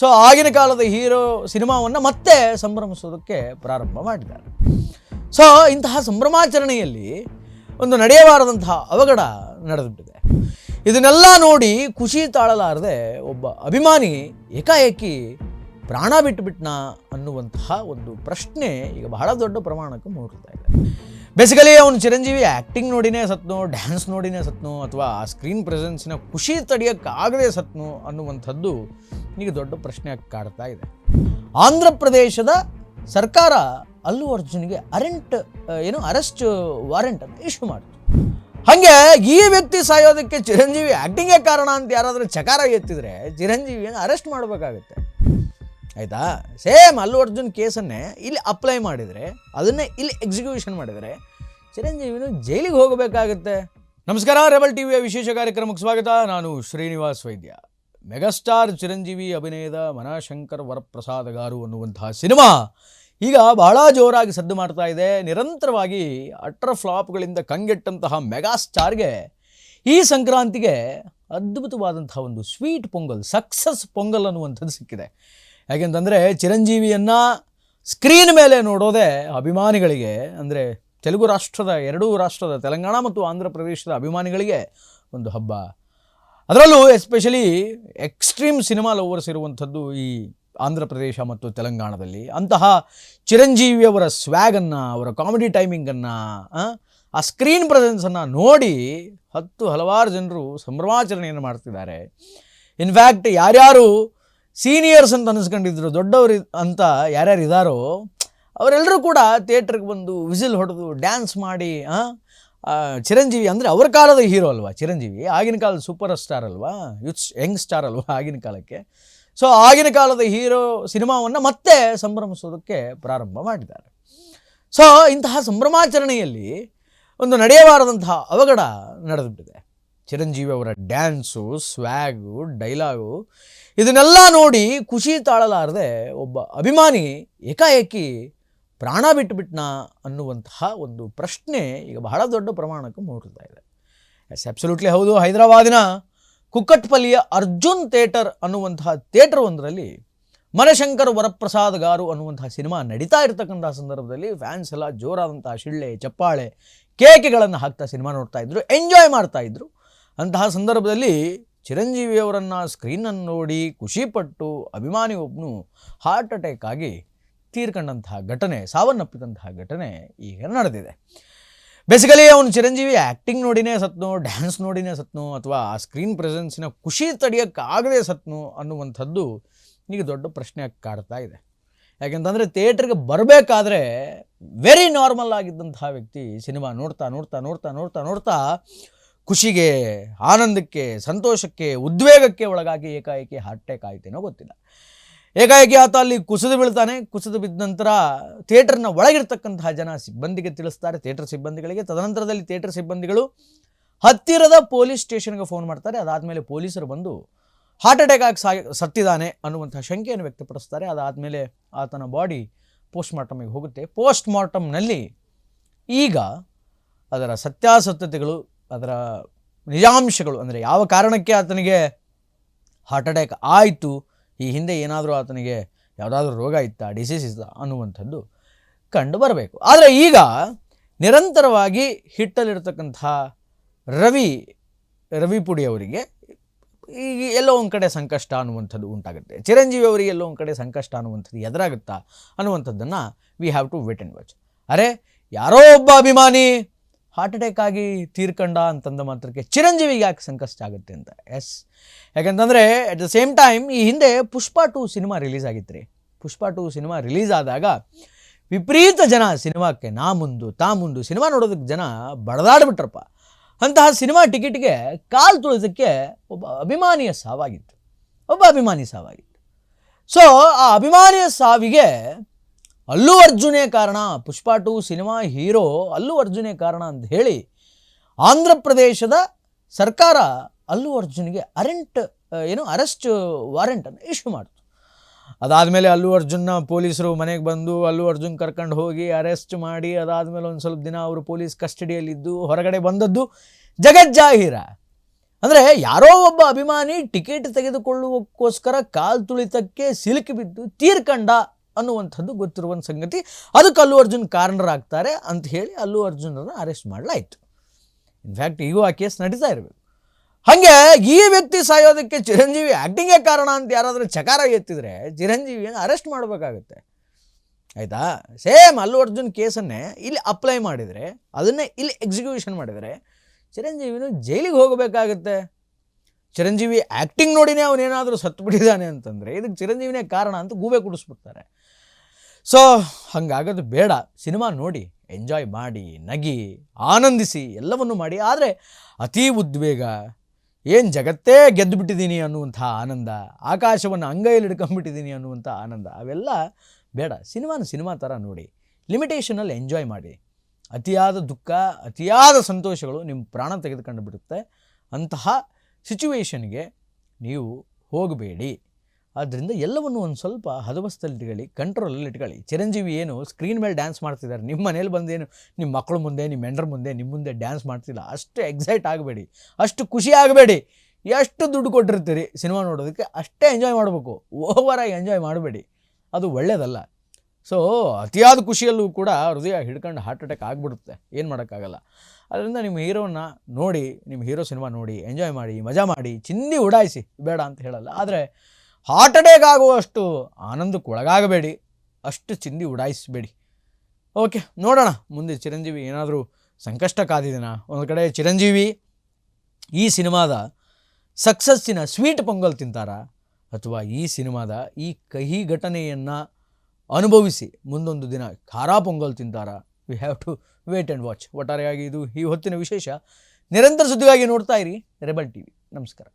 So ಆಗಿನ ಕಾಲದ hero ಸಿನಿಮಾವನ್ನು ಮತ್ತೆ ಸಂಭ್ರಮಿಸೋದಕ್ಕೆ ಪ್ರಾರಂಭ ಮಾಡಿದ್ದಾರೆ. ಸೊ ಇಂತಹ ಸಂಭ್ರಮಾಚರಣೆಯಲ್ಲಿ ಒಂದು ನಡೆಯಬಾರದಂತಹ ಅವಘಡ ನಡೆದುಬಿಟ್ಟಿದೆ. ಇದನ್ನೆಲ್ಲ ನೋಡಿ ಖುಷಿ ತಾಳಲಾರದೆ ಒಬ್ಬ ಅಭಿಮಾನಿ ಏಕಾಏಕಿ ಪ್ರಾಣ ಬಿಟ್ಟುಬಿಟ್ನಾ ಅನ್ನುವಂತಹ ಒಂದು ಪ್ರಶ್ನೆ ಈಗ ಬಹಳ ದೊಡ್ಡ ಪ್ರಮಾಣಕ್ಕೆ ಮೂಡುತ್ತಾ ಇದೆ. ಬೇಸಿಕಲಿ ಅವನು ಚಿರಂಜೀವಿ ಆ್ಯಕ್ಟಿಂಗ್ ನೋಡಿನೇ ಸತ್ನೋ ಡ್ಯಾನ್ಸ್ ನೋಡಿನೇ ಸತ್ನೋ, ಅಥವಾ ಆ ಸ್ಕ್ರೀನ್ ಪ್ರೆಸೆನ್ಸಿನ ಖುಷಿ ತಡೆಯೋಕ್ಕಾಗದೆ ಸತ್ನೋ ಅನ್ನುವಂಥದ್ದು ಈಗ ದೊಡ್ಡ ಪ್ರಶ್ನೆ ಕಾಡ್ತಾ ಇದೆ. ಆಂಧ್ರ ಪ್ರದೇಶದ ಸರ್ಕಾರ ಅಲ್ಲು ಅರ್ಜುನ್ಗೆ ಅರೆಂಟ್ ಏನು ಅರೆಸ್ಟ್ ವಾರೆಂಟ್ ಅಂತ ಇಶ್ಯೂ ಮಾಡಿತು. ಹಾಗೆ ಈ ವ್ಯಕ್ತಿ ಸಾಯೋದಕ್ಕೆ ಚಿರಂಜೀವಿ ಆ್ಯಕ್ಟಿಂಗೇ ಕಾರಣ ಅಂತ ಯಾರಾದರೂ ಚಕಾರ ಎತ್ತಿದ್ರೆ ಚಿರಂಜೀವಿಯನ್ನು ಅರೆಸ್ಟ್ ಮಾಡಬೇಕಾಗುತ್ತೆ. ಆಯಿತಾ? ಸೇಮ್ ಅಲ್ಲು ಅರ್ಜುನ್ ಕೇಸನ್ನೇ ಇಲ್ಲಿ ಅಪ್ಲೈ ಮಾಡಿದರೆ, ಅದನ್ನೇ ಇಲ್ಲಿ ಎಕ್ಸಿಕ್ಯೂಷನ್ ಮಾಡಿದರೆ, ಚಿರಂಜೀವಿನು ಜೈಲಿಗೆ ಹೋಗಬೇಕಾಗುತ್ತೆ. ನಮಸ್ಕಾರ ರೆಬಲ್ ಟಿವಿಯ ವಿಶೇಷ ಕಾರ್ಯಕ್ರಮಕ್ಕೆ ಸ್ವಾಗತ. ನಾನು ಶ್ರೀನಿವಾಸ್ ವೈದ್ಯ. ಮೆಗಾಸ್ಟಾರ್ ಚಿರಂಜೀವಿ ಅಭಿನಯದ ಮನಾಶಂಕರ್ ವರಪ್ರಸಾದಗಾರು ಅನ್ನುವಂತಹ ಸಿನಿಮಾ ಈಗ ಬಹಳ ಜೋರಾಗಿ ಸದ್ದು ಮಾಡ್ತಾ ಇದೆ. ನಿರಂತರವಾಗಿ ಅಟ್ರ ಫ್ಲಾಪ್ಗಳಿಂದ ಕಂಗೆಟ್ಟಂತಹ ಮೆಗಾಸ್ಟಾರ್ಗೆ ಈ ಸಂಕ್ರಾಂತಿಗೆ ಅದ್ಭುತವಾದಂತಹ ಒಂದು ಸ್ವೀಟ್ ಪೊಂಗಲ್, ಸಕ್ಸಸ್ ಪೊಂಗಲ್ ಅನ್ನುವಂಥದ್ದು ಸಿಕ್ಕಿದೆ. ಯಾಕೆಂತಂದರೆ ಚಿರಂಜೀವಿಯನ್ನು ಸ್ಕ್ರೀನ್ ಮೇಲೆ ನೋಡೋದೇ ಅಭಿಮಾನಿಗಳಿಗೆ, ಅಂದರೆ ತೆಲುಗು ರಾಷ್ಟ್ರದ, ಎರಡೂ ರಾಷ್ಟ್ರದ, ತೆಲಂಗಾಣ ಮತ್ತು ಆಂಧ್ರ ಪ್ರದೇಶದ ಅಭಿಮಾನಿಗಳಿಗೆ ಒಂದು ಹಬ್ಬ. ಅದರಲ್ಲೂ ಎಸ್ಪೆಷಲಿ ಎಕ್ಸ್ಟ್ರೀಮ್ ಸಿನಿಮಾ ಲವರ್ಸ್ ಇರುವಂಥದ್ದು ಈ ಆಂಧ್ರ ಪ್ರದೇಶ ಮತ್ತು ತೆಲಂಗಾಣದಲ್ಲಿ. ಅಂತಹ ಚಿರಂಜೀವಿಯವರ ಸ್ವ್ಯಾಗನ್ನು ಅವರ ಕಾಮಿಡಿ ಟೈಮಿಂಗನ್ನು ಆ ಸ್ಕ್ರೀನ್ ಪ್ರೆಸೆನ್ಸನ್ನು ನೋಡಿ ಹತ್ತು ಹಲವಾರು ಜನರು ಸಂಭ್ರಮಾಚರಣೆಯನ್ನು ಮಾಡ್ತಿದ್ದಾರೆ. ಇನ್ಫ್ಯಾಕ್ಟ್ ಯಾರ್ಯಾರು ಸೀನಿಯರ್ಸ್ ಅಂತ ಅನಿಸ್ಕೊಂಡಿದ್ರು, ದೊಡ್ಡವರು ಅಂತ ಯಾರ್ಯಾರು ಇದ್ದಾರೋ ಅವರೆಲ್ಲರೂ ಕೂಡ ಥಿಯೇಟ್ರಿಗೆ ಬಂದು ವಿಸಿಲ್ ಹೊಡೆದು ಡ್ಯಾನ್ಸ್ ಮಾಡಿ ಚಿರಂಜೀವಿ ಅಂದರೆ ಅವ್ರ ಕಾಲದ ಹೀರೋ ಅಲ್ವಾ ಚಿರಂಜೀವಿ? ಆಗಿನ ಕಾಲದ ಸೂಪರ್ ಸ್ಟಾರ್ ಅಲ್ವಾ? ಯುತ್ ಯಂಗ್ ಸ್ಟಾರ್ ಅಲ್ವಾ ಆಗಿನ ಕಾಲಕ್ಕೆ? ಸೊ ಆಗಿನ ಕಾಲದ ಹೀರೋ ಸಿನಿಮಾವನ್ನು ಮತ್ತೆ ಸಂಭ್ರಮಿಸೋದಕ್ಕೆ ಪ್ರಾರಂಭ ಮಾಡಿದ್ದಾರೆ. ಸೊ ಇಂತಹ ಸಂಭ್ರಮಾಚರಣೆಯಲ್ಲಿ ಒಂದು ನಡೆಯಬಾರದಂತಹ ಅವಘಡ ನಡೆದುಬಿಟ್ಟಿದೆ. ಚಿರಂಜೀವಿ ಅವರ ಡ್ಯಾನ್ಸು ಸ್ವ್ಯಾಗು ಡೈಲಾಗು, ಇದನ್ನೆಲ್ಲ ನೋಡಿ ಖುಷಿ ತಾಳಲಾರದೆ ಒಬ್ಬ ಅಭಿಮಾನಿ ಏಕಾಏಕಿ ಪ್ರಾಣ ಬಿಟ್ಟುಬಿಟ್ನಾ ಅನ್ನುವಂತಹ ಒಂದು ಪ್ರಶ್ನೆ ಈಗ ಬಹಳ ದೊಡ್ಡ ಪ್ರಮಾಣಕ್ಕೆ ಮೂಡ್ತಾ ಇದೆ. ಎಸ್ ಅಬ್ಸಲ್ಯೂಟ್ಲಿ ಹೌದು. ಹೈದರಾಬಾದಿನ ಕುಕ್ಕಟ್ಪಲ್ಲಿಯ ಅರ್ಜುನ್ ಥಿಯೇಟರ್ ಅನ್ನುವಂತಹ ಥಿಯೇಟರ್ ಒಂದರಲ್ಲಿ ಮನಶಂಕರ್ ವರಪ್ರಸಾದ್ ಗಾರು ಅನ್ನುವಂತಹ ಸಿನಿಮಾ ನಡೀತಾ ಇರತಕ್ಕಂತಹ ಸಂದರ್ಭದಲ್ಲಿ ಫ್ಯಾನ್ಸ್ ಎಲ್ಲ ಜೋರಾದಂತಹ ಶಿಳ್ಳೆ, ಚಪ್ಪಾಳೆ, ಕೇಕೆಗಳನ್ನು ಹಾಕ್ತಾ ಸಿನಿಮಾ ನೋಡ್ತಾ ಇದ್ರು, ಎಂಜಾಯ್ ಮಾಡ್ತಾ ಇದ್ರು. ಅಂತಹ ಸಂದರ್ಭದಲ್ಲಿ ಚಿರಂಜೀವಿಯವರನ್ನು ಸ್ಕ್ರೀನನ್ನು ನೋಡಿ ಖುಷಿಪಟ್ಟು ಅಭಿಮಾನಿ ಒಬ್ಬನು ಹಾರ್ಟ್ ಅಟ್ಯಾಕ್ ಆಗಿ ತೀರ್ಕೊಂಡಂತಹ ಘಟನೆ, ಸಾವನ್ನಪ್ಪಿದಂತಹ ಘಟನೆ ಈಗ ನಡೆದಿದೆ. ಬೇಸಿಕಲಿ ಅವನು ಚಿರಂಜೀವಿ ಆ್ಯಕ್ಟಿಂಗ್ ನೋಡಿನೇ ಸತ್ನೋ, ಡ್ಯಾನ್ಸ್ ನೋಡಿನೇ ಸತ್ನೋ, ಅಥವಾ ಆ ಸ್ಕ್ರೀನ್ ಪ್ರೆಸೆನ್ಸಿನ ಖುಷಿ ತಡೆಯೋಕ್ಕಾಗದೇ ಸತ್ನೋ ಅನ್ನುವಂಥದ್ದು ಈಗ ದೊಡ್ಡ ಪ್ರಶ್ನೆ ಕಾಡ್ತಾ ಇದೆ. ಯಾಕೆಂತಂದರೆ ಥಿಯೇಟ್ರಿಗೆ ಬರಬೇಕಾದ್ರೆ ವೆರಿ ನಾರ್ಮಲ್ ಆಗಿದ್ದಂತಹ ವ್ಯಕ್ತಿ ಸಿನಿಮಾ ನೋಡ್ತಾ ನೋಡ್ತಾ ನೋಡ್ತಾ ನೋಡ್ತಾ ನೋಡ್ತಾ ಖುಷಿಗೆ, ಆನಂದಕ್ಕೆ, ಸಂತೋಷಕ್ಕೆ, ಉದ್ವೇಗಕ್ಕೆ ಒಳಗಾಗಿ ಏಕಾಏಕಿ ಹಾರ್ಟ್ ಅಟ್ಯಾಕ್ ಆಯ್ತೇನೋ ಗೊತ್ತಿಲ್ಲ. ಏಕಾಏಕಿ ಆತ ಅಲ್ಲಿ ಕುಸಿದು ಬೀಳ್ತಾನೆ. ಕುಸಿದು ಬಿದ್ದ ನಂತರ ಥಿಯೇಟರ್ನ ಒಳಗಿರ್ತಕ್ಕಂತಹ ಜನ ಸಿಬ್ಬಂದಿಗೆ ತಿಳಿಸ್ತಾರೆ. ಥಿಯೇಟರ್ ಸಿಬ್ಬಂದಿಗಳಿಗೆ, ತದನಂತರದಲ್ಲಿ ಥಿಯೇಟರ್ ಸಿಬ್ಬಂದಿಗಳು ಹತ್ತಿರದ ಪೊಲೀಸ್ ಸ್ಟೇಷನ್ಗೆ ಫೋನ್ ಮಾಡ್ತಾರೆ. ಅದಾದಮೇಲೆ ಪೊಲೀಸರು ಬಂದು ಹಾರ್ಟ್ ಅಟ್ಯಾಕ್ ಆಗಿ ಸಾಯ್ ಸತ್ತಿದ್ದಾನೆ ಅನ್ನುವಂಥ ಶಂಕೆಯನ್ನು ವ್ಯಕ್ತಪಡಿಸ್ತಾರೆ. ಅದಾದಮೇಲೆ ಆತನ ಬಾಡಿ ಪೋಸ್ಟ್ ಮಾರ್ಟಮಿಗೆ ಹೋಗುತ್ತೆ. ಪೋಸ್ಟ್ ಮಾರ್ಟಮ್ನಲ್ಲಿ ಈಗ ಅದರ ಸತ್ಯಾಸತ್ಯತೆಗಳು ಅದರ ನಿಜಾಂಶಗಳು ಅಂದರೆ ಯಾವ ಕಾರಣಕ್ಕೆ ಆತನಿಗೆ ಹಾರ್ಟ್ ಅಟ್ಯಾಕ್ ಆಯಿತು, ಈ ಹಿಂದೆ ಏನಾದರೂ ಆತನಿಗೆ ಯಾವುದಾದ್ರೂ ರೋಗ ಇತ್ತಾ ಡಿಸೀಸ್ ಇತ್ತಾ ಅನ್ನುವಂಥದ್ದು ಕಂಡು ಬರಬೇಕು. ಆದರೆ ಈಗ ನಿರಂತರವಾಗಿ ಹಿಟ್ಟಲ್ಲಿರ್ತಕ್ಕಂಥ ರವಿ ರವಿ ಪುಡಿ ಅವರಿಗೆ ಈಗ ಎಲ್ಲೋ ಒಂದು ಕಡೆ ಸಂಕಷ್ಟ ಅನ್ನುವಂಥದ್ದು ಉಂಟಾಗುತ್ತೆ. ಚಿರಂಜೀವಿ ಅವರಿಗೆ ಎಲ್ಲೋ ಒಂದು ಕಡೆ ಸಂಕಷ್ಟ ಅನ್ನುವಂಥದ್ದು ಎದುರಾಗುತ್ತಾ ಅನ್ನುವಂಥದ್ದನ್ನು we have to wait and watch ಅರೆ, ಯಾರೋ ಒಬ್ಬ ಅಭಿಮಾನಿ ಹಾರ್ಟ್ ಅಟ್ಯಾಕ್ ಆಗಿ ತೀರ್ಕಂಡ ಅಂತಂದ ಮಾತ್ರಕ್ಕೆ ಚಿರಂಜೀವಿಗೆ ಯಾಕೆ ಸಂಕಷ್ಟ ಆಗುತ್ತೆ ಅಂತ? ಎಸ್ ಯಾಕಂತಂದರೆ ಅಟ್ ದ ಸೇಮ್ ಟೈಮ್ ಈ ಹಿಂದೆ ಪುಷ್ಪ ಟು ಸಿನಿಮಾ ರಿಲೀಸ್ ಆಗಿತ್ತು ರೀ. ಪುಷ್ಪ ಟು ಸಿನಿಮಾ ರಿಲೀಸ್ ಆದಾಗ ವಿಪರೀತ ಜನ ಸಿನಿಮಾಕ್ಕೆ ನಾ ಮುಂದು, ತಾ ಮುಂದು ಸಿನಿಮಾ ನೋಡೋದಕ್ಕೆ ಜನ ಬಡದಾಡ್ಬಿಟ್ರಪ್ಪ. ಅಂತಹ ಸಿನಿಮಾ ಟಿಕೆಟ್ಗೆ ಕಾಲು ತುಳಿದಕ್ಕೆ ಒಬ್ಬ ಅಭಿಮಾನಿಯ ಸಾವಾಗಿತ್ತು. ಒಬ್ಬ ಅಭಿಮಾನಿ ಸಾವಾಗಿತ್ತು. ಸೊ ಆ ಅಭಿಮಾನಿಯ ಸಾವಿಗೆ ಅಲ್ಲು ಅರ್ಜುನೇ ಕಾರಣ. ಪುಷ್ಪ ಟು ಸಿನಿಮಾ ಹೀರೋ ಅಲ್ಲು ಅರ್ಜುನೇ ಕಾರಣ ಅಂತ ಹೇಳಿ ಆಂಧ್ರ ಪ್ರದೇಶದ ಸರ್ಕಾರ ಅಲ್ಲು ಅರ್ಜುನಿಗೆ ಅರೆಂಟ್, ಏನು ಅರೆಸ್ಟ್ ವಾರೆಂಟನ್ನು ಇಶ್ಯೂ ಮಾಡಿತು. ಅದಾದಮೇಲೆ ಅಲ್ಲು ಅರ್ಜುನ್ನ ಪೊಲೀಸರು ಮನೆಗೆ ಬಂದು ಅಲ್ಲು ಅರ್ಜುನ್ ಕರ್ಕೊಂಡು ಹೋಗಿ ಅರೆಸ್ಟ್ ಮಾಡಿ, ಅದಾದಮೇಲೆ ಒಂದು ಸ್ವಲ್ಪ ದಿನ ಅವರು ಪೊಲೀಸ್ ಕಸ್ಟಡಿಯಲ್ಲಿದ್ದು, ಹೊರಗಡೆ ಬಂದದ್ದು ಜಗಜ್ಜಾಹೀರ ಅಂದರೆ ಯಾರೋ ಒಬ್ಬ ಅಭಿಮಾನಿ ಟಿಕೆಟ್ ತೆಗೆದುಕೊಳ್ಳುವಕ್ಕೋಸ್ಕರ ಕಾಲು ತುಳಿತಕ್ಕೆ ಸಿಲುಕಿ ಬಿದ್ದು ತೀರ್ಕಂಡ ಅನ್ನುವಂಥದ್ದು ಗೊತ್ತಿರುವ ಸಂಗತಿ. ಅದಕ್ಕೆ ಅಲ್ಲು ಅರ್ಜುನ್ ಕಾರಣರಾಗ್ತಾರೆ ಅಂತ ಹೇಳಿ ಅಲ್ಲು ಅರ್ಜುನರನ್ನು ಅರೆಸ್ಟ್ ಮಾಡಲಾಯಿತು. ಇನ್ಫ್ಯಾಕ್ಟ್ ಈಗೂ ಆ ಕೇಸ್ ನಡೀತಾ ಇರಬೇಕು. ಹಾಗೆ ಈ ವ್ಯಕ್ತಿ ಸಾಯೋದಕ್ಕೆ ಚಿರಂಜೀವಿ ಆ್ಯಕ್ಟಿಂಗೇ ಕಾರಣ ಅಂತ ಯಾರಾದರೂ ಚಕಾರ ಎತ್ತಿದ್ರೆ ಚಿರಂಜೀವಿಯನ್ನು ಅರೆಸ್ಟ್ ಮಾಡಬೇಕಾಗುತ್ತೆ. ಆಯಿತಾ? ಸೇಮ್ ಅಲ್ಲು ಅರ್ಜುನ್ ಕೇಸನ್ನೇ ಇಲ್ಲಿ ಅಪ್ಲೈ ಮಾಡಿದರೆ, ಅದನ್ನೇ ಇಲ್ಲಿ ಎಕ್ಸಿಕ್ಯೂಷನ್ ಮಾಡಿದರೆ ಚಿರಂಜೀವಿನ ಜೈಲಿಗೆ ಹೋಗಬೇಕಾಗುತ್ತೆ. ಚಿರಂಜೀವಿ ಆ್ಯಕ್ಟಿಂಗ್ ನೋಡಿನೇ ಅವನೇನಾದರೂ ಸತ್ತು ಬಿಟ್ಟಿದ್ದಾನೆ ಅಂತಂದರೆ ಇದಕ್ಕೆ ಚಿರಂಜೀವಿನೇ ಕಾರಣ ಅಂತ ಗೂಬೆ ಕುಡಿಸ್ಬಿಡ್ತಾರೆ. ಸೊ ಹಾಗಾಗೋದು ಬೇಡ. ಸಿನಿಮಾ ನೋಡಿ ಎಂಜಾಯ್ ಮಾಡಿ, ನಗಿ, ಆನಂದಿಸಿ, ಎಲ್ಲವನ್ನು ಮಾಡಿ. ಆದರೆ ಅತೀ ಉದ್ವೇಗ, ಏನು ಜಗತ್ತೇ ಗೆದ್ದು ಬಿಟ್ಟಿದ್ದೀನಿ ಅನ್ನುವಂಥ ಆನಂದ, ಆಕಾಶವನ್ನು ಅಂಗೈಯಲ್ಲಿ ಹಿಡ್ಕೊಂಡ್ಬಿಟ್ಟಿದ್ದೀನಿ ಅನ್ನುವಂಥ ಆನಂದ, ಅವೆಲ್ಲ ಬೇಡ. ಸಿನಿಮಾನ ಸಿನಿಮಾ ಥರ ನೋಡಿ. ಲಿಮಿಟೇಷನಲ್ಲಿ ಎಂಜಾಯ್ ಮಾಡಿ. ಅತಿಯಾದ ದುಃಖ, ಅತಿಯಾದ ಸಂತೋಷಗಳು ನಿಮ್ಮ ಪ್ರಾಣ ತೆಗೆದುಕೊಂಡು ಬಿಡುತ್ತೆ. ಅಂತಹ ಸಿಚುವೇಶನ್ಗೆ ನೀವು ಹೋಗಬೇಡಿ. ಆದ್ದರಿಂದ ಎಲ್ಲವನ್ನು ಒಂದು ಸ್ವಲ್ಪ ಹದವಸ್ತಲ್ಲಿ ಕಂಟ್ರೋಲಲ್ಲಿ ಇಟ್ಕೊಳ್ಳಿ ಚಿರಂಜೀವಿ ಏನು ಸ್ಕ್ರೀನ್ ಮೇಲೆ ಡ್ಯಾನ್ಸ್ ಮಾಡ್ತಿದ್ದಾರೆ. ನಿಮ್ಮ ಮನೇಲಿ ಬಂದೇನು ನಿಮ್ಮ ಮಕ್ಕಳ ಮುಂದೆ ನಿಮ್ಮ ಹೆಂಡ್ರ ಮುಂದೆ ನಿಮ್ಮ ಮುಂದೆ ಡ್ಯಾನ್ಸ್ ಮಾಡ್ತಿಲ್ಲ. ಅಷ್ಟು ಎಕ್ಸೈಟ್ ಆಗಬೇಡಿ. ಅಷ್ಟು ಖುಷಿ ಆಗಬೇಡಿ. ಎಷ್ಟು ದುಡ್ಡು ಕೊಟ್ಟಿರ್ತೀರಿ ಸಿನಿಮಾ ನೋಡೋದಕ್ಕೆ, ಅಷ್ಟೇ ಎಂಜಾಯ್ ಮಾಡಬೇಕು. ಓವರಾಗಿ ಎಂಜಾಯ್ ಮಾಡಬೇಡಿ. ಅದು ಒಳ್ಳೆಯದಲ್ಲ ಸೊ ಅತಿಯಾದ ಖುಷಿಯಲ್ಲೂ ಕೂಡ ಹೃದಯ ಹಿಡ್ಕೊಂಡು ಹಾರ್ಟ್ ಅಟ್ಯಾಕ್ ಆಗಿಬಿಡುತ್ತೆ. ಏನು ಮಾಡೋಕ್ಕಾಗಲ್ಲ. ಅದರಿಂದ ನಿಮ್ಮ ಹೀರೋನ ನೋಡಿ, ನಿಮ್ಮ ಹೀರೋ ಸಿನಿಮಾ ನೋಡಿ ಎಂಜಾಯ್ ಮಾಡಿ, ಮಜಾ ಮಾಡಿ, ಚಿನ್ನಿ ಉಡಾಯಿಸಿ. ಬೇಡ ಅಂತ ಹೇಳಲ್ಲ. ಆದರೆ ಹಾರ್ಟ್ ಅಟ್ಯಾಕ್ ಆಗುವಷ್ಟು ಆನಂದಕ್ಕೆ ಒಳಗಾಗಬೇಡಿ ಅಷ್ಟು ಚಿಂದಿ ಉಡಾಯಿಸಬೇಡಿ. ಓಕೆ, ನೋಡೋಣ. ಮುಂದೆ ಚಿರಂಜೀವಿ ಏನಾದರೂ ಸಂಕಷ್ಟ ಕಾದಿದೆನ? ಒಂದು ಕಡೆ ಚಿರಂಜೀವಿ, ಈ ಸಿನಿಮಾದ ಸಕ್ಸಸ್ಸಿನ ಸ್ವೀಟ್ ಪೊಂಗಲ್ ತಿಂತಾರಾ? ಅಥವಾ ಈ ಸಿನಿಮಾದ ಈ ಕಹಿ ಘಟನೆಯನ್ನು ಅನುಭವಿಸಿ ಮುಂದೊಂದು ದಿನ ಖಾರ pongal ತಿಂತಾರಾ? We have to wait and watch ಒಟ್ಟಾರೆಯಾಗಿ ಇದು ಈ ಹೊತ್ತಿನ ವಿಶೇಷ. ನಿರಂತರ ಸುದ್ದಿಗಾಗಿ ನೋಡ್ತಾ ಇರಿ, ರೆಬಲ್ ಟಿ ವಿ ನಮಸ್ಕಾರ.